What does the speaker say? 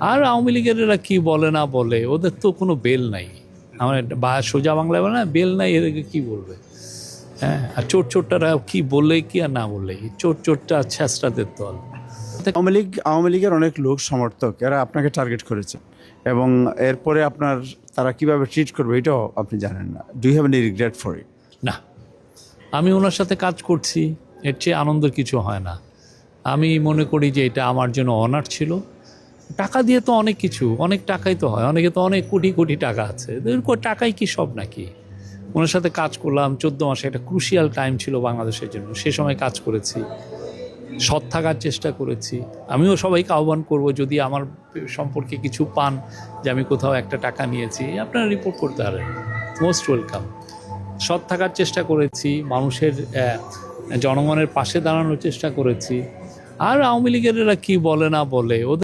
আর আওয়ামী লীগের এরা কী বলে না বলে ওদের তো কোনো বেল নাই। আমার বা সোজা বাংলায় বলে না বেল নাই এদেরকে কী বলবে? হ্যাঁ আর চোট চোটটারা কী বললে কি আর না বললে চোট চোটটা ছেঁচড়াদের দল। আওয়ামী লীগ আওয়ামী লীগের অনেক লোক সমর্থক এরা আপনাকে টার্গেট করেছে। এবং এরপরে আপনার তারা কীভাবে ট্রিট করবে এটাও আপনি জানেন না। Do have any regret for it না। আমি ওনার সাথে কাজ করছি এর চেয়ে আনন্দের কিছু হয় না। আমি মনে করি যে এটা আমার জন্য অনার ছিল। টাকা দিয়ে তো অনেক কিছু, অনেক টাকাই তো হয়, অনেকে তো অনেক কোটি কোটি টাকা আছে। টাকাই কি সব নাকি? ওনার সাথে কাজ করলাম, চোদ্দ মাসে একটা ক্রুশিয়াল টাইম ছিল বাংলাদেশের জন্য, সে সময় কাজ করেছি, সৎ থাকার চেষ্টা করেছি। আমিও সবাইকে আহ্বান করব, যদি আমার সম্পর্কে কিছু পান যে আমি কোথাও একটা টাকা নিয়েছি, আপনারা রিপোর্ট করতে পারেন। মোস্ট ওয়েলকাম সৎ থাকার চেষ্টা করেছি, মানুষের জনগণের পাশে দাঁড়ানোর চেষ্টা করেছি। আর আওয়ামী লীগের কী বলে না বলে, ওদের